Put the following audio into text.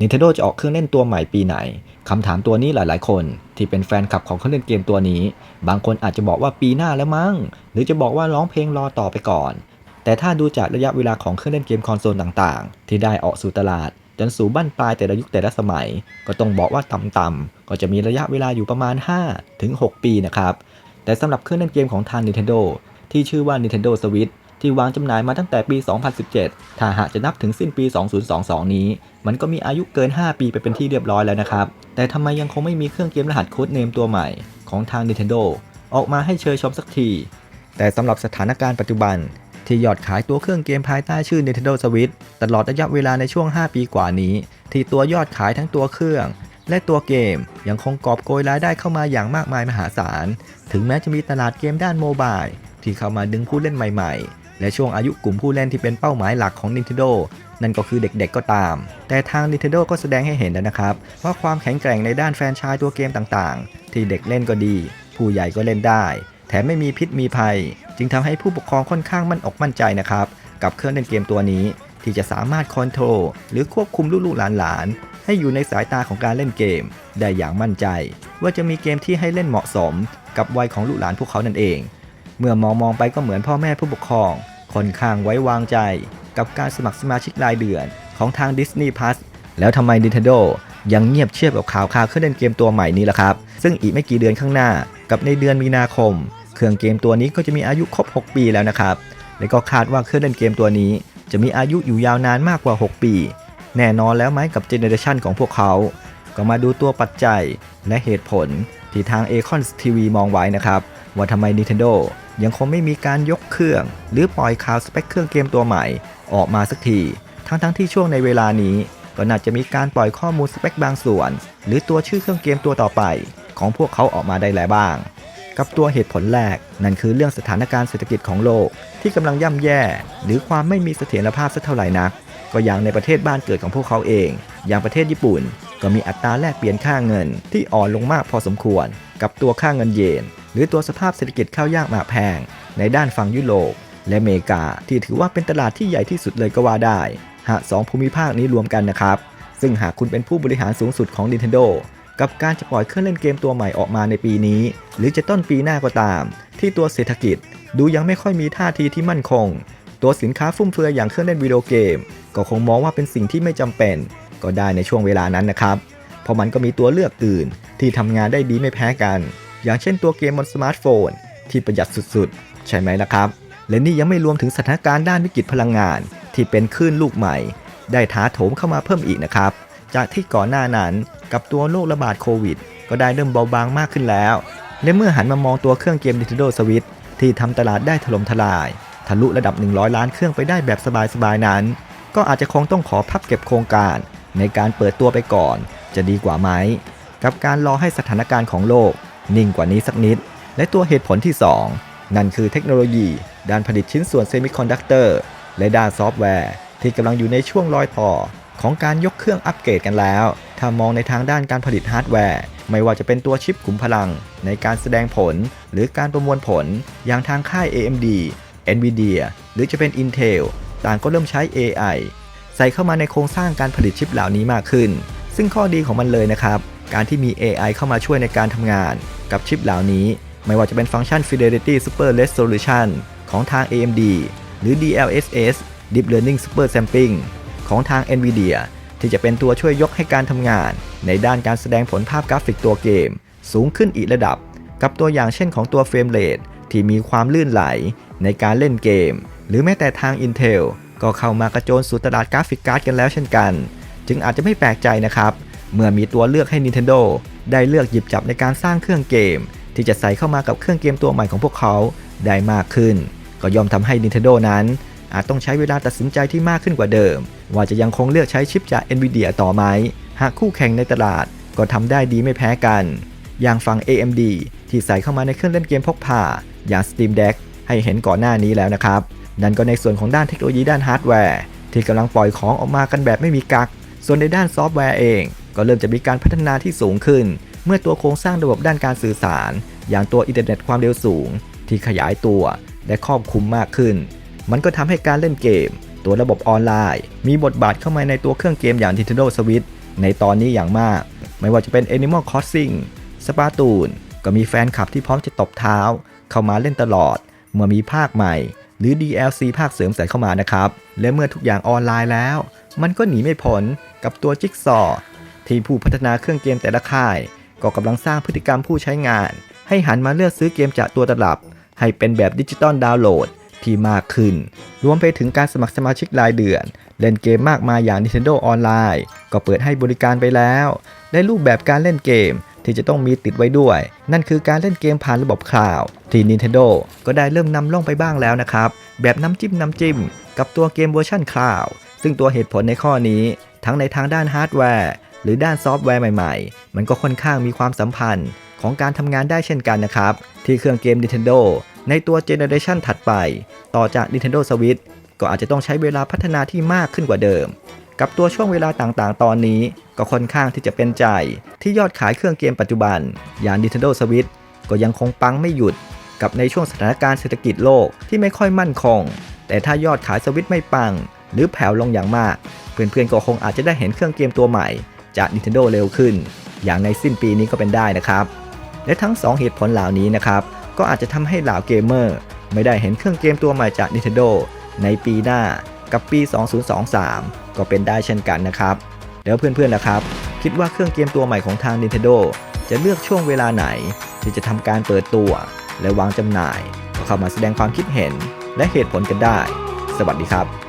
Nintendo จะออกเครื่องเล่นตัวใหม่ปีไหนคำถามตัวนี้หลายๆ คน ที่เป็นแฟนคลับของเครื่องเล่นเกมตัวนี้ บางคนอาจจะบอกว่าปีหน้าแล้วมั้ง หรือจะบอกว่าร้องเพลงรอต่อไปก่อน แต่ถ้าดูจากระยะเวลาของเครื่องเล่นเกมคอนโซลต่างๆ ที่ได้ออกสู่ตลาด จนสู่บั้นปลายแต่ละยุคแต่ละสมัย ก็ต้องบอกว่าต่ำๆก็จะมีระยะเวลาอยู่ประมาณ5ถึง6ปีนะครับแต่สำหรับเครื่องเล่นเกมของทาง Nintendo ที่ชื่อว่า Nintendo Switch ที่วางจำหน่ายมาตั้งแต่ปี 2017 ถ้าหากจะนับถึงสิ้นปี 2022 นี้ มันก็มีอายุเกิน 5 ปีไปเป็นที่เรียบร้อยแล้วนะครับ แต่ทำไมยังคงไม่มีเครื่องเกมรหัสโค้ดเนมตัวใหม่ ของทาง Nintendo ออกมาให้เชยชมสักที แต่สำหรับสถานการณ์ปัจจุบัน ที่ยอดขายตัวเครื่องเกมภายใต้ชื่อ Nintendo Switch ตลอดระยะเวลาในช่วง 5 ปีกว่านี้ ที่ตัวยอดขายทั้งตัวเครื่องและตัวเกมยังคงกอบโกยรายได้เข้ามาอย่างมากมายมหาศาล ถึงแม้จะมีตลาดเกมด้านโมบายที่เข้ามาดึงผู้เล่นใหม่ๆ และช่วงอายุกลุ่มผู้เล่นที่เป็นเป้าหมายหลักของ Nintendo นั่นก็คือเด็กๆก็ตาม แต่ทาง Nintendo ก็แสดงให้เห็นแล้วนะครับ ว่าความแข็งแกร่งในด้านแฟรนไชส์ตัวเกมต่างๆ ที่เด็กเล่นก็ดี ผู้ใหญ่ก็เล่นได้ แถมไม่มีพิษมีภัย จึงทำให้ผู้ปกครองค่อนข้างมั่นอกมั่นใจนะครับ กับเครื่องเล่นเกมตัวนี้ ที่จะสามารถคอนโทรลหรือควบคุมลูกๆหลานๆให้อยู่ในสายตาของการเล่นเกม ได้อย่างมั่นใจ ว่าจะมีเกมที่ให้เล่นเหมาะสม กับวัยของลูกหลานพวกเขานั่นเอง เมื่อมองมองไปก็เหมือนพ่อแม่ผู้ปกครองค่อนข้างไว้วางใจ กับการสมัครสมาชิกรายเดือนของทาง Disney Plus แล้วทำไม Nintendo ยังเงียบเชียบกับข่าวข่าวเครื่องเล่นเกมตัวใหม่นี้ล่ะครับ ซึ่งอีกไม่กี่เดือนข้างหน้า กับในเดือนมีนาคม เครื่องเกมตัวนี้ก็จะมีอายุครบ 6 ปีแล้วนะครับ และก็คาดว่าเครื่องเล่นเกมตัวนี้ จะมีอายุอยู่ยาวนานมากกว่า 6 ปี แน่นอนแล้วไหมกับเจเนอเรชันของพวกเขา ก็มาดูตัวปัจจัยและเหตุผลที่ทาง a c o n TV มองไว้นะครับ ว่าทำไม Nintendo ยังคงไม่มีการยกเครื่อง หรือปล่อยข่าวสเปคเครื่องเกมตัวใหม่ออกมาสักที ทั้งๆทที่ช่วงในเวลานี้ ก็น่าจะมีการปล่อยข้อมูลสเปคบางส่วน หรือตัวชื่อเครื่องเกมตัวต่อไป ของพวกเขาออกมาได้แล้วบ้าง กับตัวเหตุผลแรก นั่นคือเรื่องสถานการณ์เศรษฐกิจของโลก ที่กำลังย่ำแย่ หรือความไม่มีเสถียรภาพสักเท่าไหร่นัก ก็อย่างในประเทศบ้านเกิดของพวกเขาเอง อย่างประเทศญี่ปุ่น ก็มีอัตราแลกเปลี่ยนค่าเงินที่อ่อนลงมากพอสมควร กับตัวค่าเงินเยน หรือตัวสภาพเศรษฐกิจข้าวยากหมากแพง ในด้านฝั่งยุโรปและอเมริกาที่ถือว่าเป็นตลาดที่ใหญ่ที่สุดเลยก็ว่าได้ หากสองภูมิภาคนี้รวมกันนะครับ ซึ่งหากคุณเป็นผู้บริหารสูงสุดของ Nintendo กับการจะปล่อยเครื่องเล่นเกมตัวใหม่ออกมาในปีนี้ หรือจะต้นปีหน้าก็ตาม ที่ตัวเศรษฐกิจดูยังไม่ค่อยมีท่าทีที่มั่นคง ตัวสินค้าฟุ่มเฟือยอย่างเครื่องเล่นวิดีโอเกม ก็คงมองว่าเป็นสิ่งที่ไม่จำเป็น ก็ได้ในช่วงเวลานั้นนะครับ เพราะมันก็มีตัวเลือกอื่นที่ทำงานได้ดีไม่แพ้กัน อย่างเช่นตัวเกมบนสมาร์ทโฟน ที่ประหยัดสุดๆ ใช่ไหมล่ะครับ และนี่ยังไม่รวมถึงสถานการณ์ด้านวิกฤตพลังงาน ที่เป็นคลื่นลูกใหม่ ได้ท้าโถมเข้ามาเพิ่มอีกนะครับ จากที่ก่อนหน้านั้นกับตัวโรคระบาดโควิด ก็ได้เริ่มเบาบางมากขึ้นแล้ว และเมื่อหันมามองตัวเครื่องเกม Nintendo Switch ที่ทำตลาดได้ถล่มทลาย ทะลุระดับ 100 ล้านเครื่องไปได้แบบสบายๆนั้น ก็อาจจะคงต้องขอพับเก็บโครงการ ในการเปิดตัวไปก่อน จะดีกว่าไหม กับการรอให้สถานการณ์ของโลก นิ่งกว่านี้สักนิด และตัวเหตุผลที่ 2 นั่นคือเทคโนโลยี ด้านผลิตชิ้นส่วนเซมิคอนดักเตอร์และด้านซอฟต์แวร์ ที่กำลังอยู่ในช่วงรอยต่อของการยกเครื่องอัปเกรดกันแล้ว ถ้ามองในทางด้านการผลิตฮาร์ดแวร์ ไม่ว่าจะเป็นตัวชิปขุมพลัง ในการแสดงผล หรือการประมวลผล อย่างทางค่าย AMD Nvidia หรือจะเป็น Intel ต่างก็เริ่มใช้ AI ใส่เข้ามาในโครงสร้างการผลิตชิปเหล่านี้มากขึ้น ซึ่งข้อดีของมันเลยนะครับ การที่มี AI เข้ามาช่วยในการทำงาน กับชิปเหล่านี้ ไม่ว่าจะเป็นฟังก์ชัน Fidelity Super Resolution ของทาง AMD หรือ DLSS Deep Learning Super Sampling ของทาง NVIDIA ที่จะเป็นตัวช่วยยกให้การทำงาน ในด้านการแสดงผลภาพกราฟิกตัวเกม สูงขึ้นอีกระดับ กับตัวอย่างเช่นของตัวเฟรมเรทที่มีความลื่นไหลในการเล่นเกม หรือแม้แต่ทาง Intel ก็เข้ามากระโจนสู่ตลาดกราฟิกการ์ดกันแล้วเช่นกัน จึงอาจจะไม่แปลกใจนะครับ เมื่อมีตัวเลือกให้ Nintendo ได้เลือกหยิบจับในการสร้างเครื่องเกม ที่จะใส่เข้ามากับเครื่องเกมตัวใหม่ของพวกเขาได้มากขึ้น ก็ยอมทำให้ Nintendo นั้น อาจต้องใช้เวลาตัดสินใจที่มากขึ้นกว่าเดิม ว่าจะยังคงเลือกใช้ชิปจาก Nvidia ต่อไหม หากคู่แข่งในตลาดก็ทำได้ดีไม่แพ้กัน อย่างฝั่ง AMD ที่ใส่เข้ามาในเครื่องเล่นเกมพกพาอย่าง Steam Deck ให้เห็นก่อนหน้านี้แล้วนะครับ นั่นก็ในส่วนของด้านเทคโนโลยีด้านฮาร์ดแวร์ที่กำลังปล่อยของออกมากันแบบไม่มีกัก ส่วนในด้านซอฟต์แวร์เอง ก็เริ่มจะมีการพัฒนาที่สูงขึ้น เมื่อตัวโครงสร้างระบบด้านการสื่อสาร อย่างตัวอินเทอร์เน็ตความเร็วสูง ที่ขยายตัวและครอบคลุมมากขึ้น มันก็ทำให้การเล่นเกม ตัวระบบออนไลน์ มีบทบาทเข้ามาในตัวเครื่องเกมอย่าง Nintendo Switch ในตอนนี้อย่างมาก ไม่ว่าจะเป็น Animal Crossing สปาตูนก็มีแฟนคลับที่พร้อมจะตบเท้า เข้ามาเล่นตลอด เมื่อมีภาคใหม่ หรือ DLC ภาคเสริมใส่เข้ามานะครับ และเมื่อทุกอย่างออนไลน์แล้ว มันก็หนีไม่พ้นกับตัวจิ๊กซอ ที่ผู้พัฒนาเครื่องเกมแต่ละค่าย ก็กำลังสร้างพฤติกรรมผู้ใช้งาน ให้หันมาเลือกซื้อเกมจากตัวตลับ ให้เป็นแบบดิจิตอลดาวน์โหลดที่มากขึ้น รวมไปถึงการสมัครสมาชิกรายเดือน เล่นเกมมากมายอย่าง Nintendo ออนไลน์ก็เปิดให้บริการไปแล้วและรูปแบบการเล่นเกมที่จะต้องมีติดไว้ด้วย นั่นคือการเล่นเกมผ่านระบบคลาวด์ที่ Nintendo ก็ได้เริ่มนำล่องไปบ้างแล้วนะครับ แบบน้ำจิ้มน้ำจิ้ม กับตัวเกมเวอร์ชันคลาวด์ซึ่งตัวเหตุผลในข้อนี้ ทั้งในทางด้านฮาร์ดแวร์ รือด้านซอฟต์แวร์ใหม่ๆ มันก็ค่อนข้างมีความสัมพันธ์ของการทำงานได้เช่นกันนะครับ ที่เครื่องเกม Nintendo ในตัวเจเนอเรชันถัดไป ต่อจาก Nintendo Switch ก็อาจจะต้องใช้เวลาพัฒนาที่มากขึ้นกว่าเดิม กับตัวช่วงเวลาต่างๆ ตอนนี้ ก็ค่อนข้างที่จะเป็นใจ ที่ยอดขายเครื่องเกมปัจจุบัน อย่าง Nintendo Switch ก็ยังคงปังไม่หยุด กับในช่วงสถานการณ์เศรษฐกิจโลกที่ไม่ค่อยมั่นคง แต่ถ้ายอดขายสวิตช์ไม่ปัง หรือแผ่วลงอย่างมาก เพื่อนๆก็คงอาจจะได้เห็นเครื่องเกมตัวใหม่ จาก Nintendo เร็วขึ้น อย่างในสิ้นปีนี้ก็เป็นได้นะครับ และทั้ง 2 เหตุผลเหล่านี้นะครับ ก็อาจจะทำให้เหล่าเกมเมอร์ ไม่ได้เห็นเครื่องเกมตัวใหม่จาก Nintendo ในปีหน้ากับปี 2023 ก็เป็นได้เช่นกันนะครับ แล้วเพื่อนๆล่ะครับ คิดว่าเครื่องเกมตัวใหม่ของทาง Nintendo จะเลือกช่วงเวลาไหน ที่จะทำการเปิดตัว และวางจำหน่าย ก็เข้ามาแสดงความคิดเห็นและเหตุผลกันได้ สวัสดีครับ